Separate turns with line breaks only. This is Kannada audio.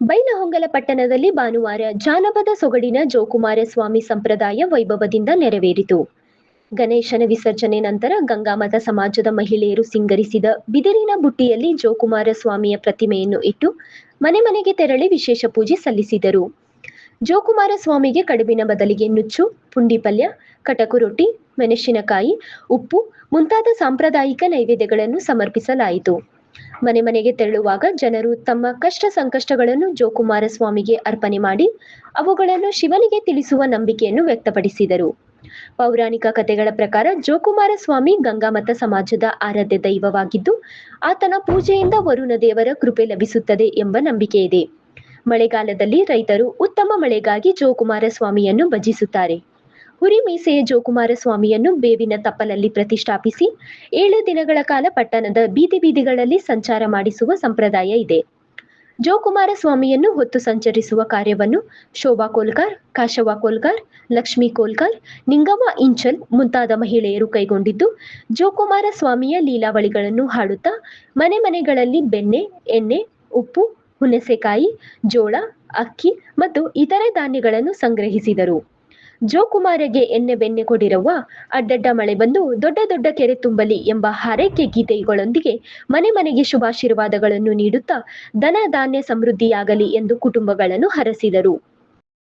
ಬೈಲಹೊಂಗಲ ಪಟ್ಟಣದಲ್ಲಿ ಭಾನುವಾರ ಜಾನಪದ ಸೊಗಡಿನ ಜೋಕುಮಾರ ಸ್ವಾಮಿ ಸಂಪ್ರದಾಯ ವೈಭವದಿಂದ ನೆರವೇರಿತು. ಗಣೇಶನ ವಿಸರ್ಜನೆ ನಂತರ ಗಂಗಾಮತ ಸಮಾಜದ ಮಹಿಳೆಯರು ಸಿಂಗರಿಸಿದ ಬಿದಿರಿನ ಬುಟ್ಟಿಯಲ್ಲಿ ಜೋಕುಮಾರ ಸ್ವಾಮಿಯ ಪ್ರತಿಮೆಯನ್ನು ಇಟ್ಟು ಮನೆ ಮನೆಗೆ ತೆರಳಿ ವಿಶೇಷ ಪೂಜೆ ಸಲ್ಲಿಸಿದರು. ಜೋಕುಮಾರ ಸ್ವಾಮಿಗೆ ಕಡುಬಿನ ಬದಲಿಗೆ ನುಚ್ಚು ಪುಂಡಿ ಪಲ್ಯ ಕಟಕು ರೊಟ್ಟಿ ಮೆಣಸಿನಕಾಯಿ, ಉಪ್ಪು ಮುಂತಾದ ಸಾಂಪ್ರದಾಯಿಕ ನೈವೇದ್ಯಗಳನ್ನು ಸಮರ್ಪಿಸಲಾಯಿತು. ಮನೆ ಮನೆಗೆ ತೆರಳುವಾಗ ಜನರು ತಮ್ಮ ಕಷ್ಟ ಸಂಕಷ್ಟಗಳನ್ನು ಜೋಕುಮಾರ ಸ್ವಾಮಿಗೆ ಅರ್ಪಣೆ ಮಾಡಿ ಅವುಗಳನ್ನು ಶಿವನಿಗೆ ತಿಳಿಸುವ ನಂಬಿಕೆಯನ್ನು ವ್ಯಕ್ತಪಡಿಸಿದರು. ಪೌರಾಣಿಕ ಕಥೆಗಳ ಪ್ರಕಾರ ಜೋಕುಮಾರ ಸ್ವಾಮಿ ಗಂಗಾಮತ ಸಮಾಜದ ಆರಾಧ್ಯ ದೈವವಾಗಿದ್ದು, ಆತನ ಪೂಜೆಯಿಂದ ವರುಣ ದೇವರ ಕೃಪೆ ಲಭಿಸುತ್ತದೆ ಎಂಬ ನಂಬಿಕೆ ಇದೆ. ಮಳೆಗಾಲದಲ್ಲಿ ರೈತರು ಉತ್ತಮ ಮಳೆಗಾಗಿ ಜೋಕುಮಾರ ಸ್ವಾಮಿಯನ್ನು ಭಜಿಸುತ್ತಾರೆ. ಹುರಿ ಮೀಸೆಯ ಜೋಕುಮಾರ ಸ್ವಾಮಿಯನ್ನು ಬೇವಿನ ತಪ್ಪಲಲ್ಲಿ ಪ್ರತಿಷ್ಠಾಪಿಸಿ, ಏಳು ದಿನಗಳ ಕಾಲ ಪಟ್ಟಣದ ಬೀದಿ ಬೀದಿಗಳಲ್ಲಿ ಸಂಚಾರ ಮಾಡಿಸುವ ಸಂಪ್ರದಾಯ ಇದೆ. ಜೋಕುಮಾರ ಸ್ವಾಮಿಯನ್ನು ಹೊತ್ತು ಸಂಚರಿಸುವ ಕಾರ್ಯವನ್ನು ಶೋಭಾ ಕೋಲ್ಕಾರ್, ಕಾಶವ ಕೋಲ್ಕಾರ್, ಲಕ್ಷ್ಮೀ ಕೋಲ್ಕಾರ್ ನಿಂಗಮ್ಮ ಇಂಚಲ್ ಮುಂತಾದ ಮಹಿಳೆಯರು ಕೈಗೊಂಡಿದ್ದು ಜೋಕುಮಾರ ಸ್ವಾಮಿಯ ಲೀಲಾವಳಿಗಳನ್ನು ಹಾಡುತ್ತಾ ಮನೆ ಮನೆಗಳಲ್ಲಿ ಬೆಣ್ಣೆ, ಎಣ್ಣೆ, ಉಪ್ಪು, ಹುಣಸೆಕಾಯಿ, ಜೋಳ, ಅಕ್ಕಿ ಮತ್ತು ಇತರೆ ಧಾನ್ಯಗಳನ್ನು ಸಂಗ್ರಹಿಸಿದರು. ಜೋಕುಮಾರಗೆ ಎನ್ನೆ ಬೆನ್ನೆ ಕೊಡಿರುವ ಅಡ್ಡಡ್ಡ ಮಳೆ ಬಂದು ದೊಡ್ಡ ದೊಡ್ಡ ಕೆರೆ ತುಂಬಲಿ ಎಂಬ ಹಾರೈಕೆ ಗೀತೆಗಳೊಂದಿಗೆ ಮನೆ ಮನೆಗೆ ಶುಭಾಶೀರ್ವಾದಗಳನ್ನು ನೀಡುತ್ತಾ ಧನ ಧಾನ್ಯ ಸಮೃದ್ಧಿಯಾಗಲಿ ಎಂದು ಕುಟುಂಬಗಳನ್ನು ಹರಸಿದರು.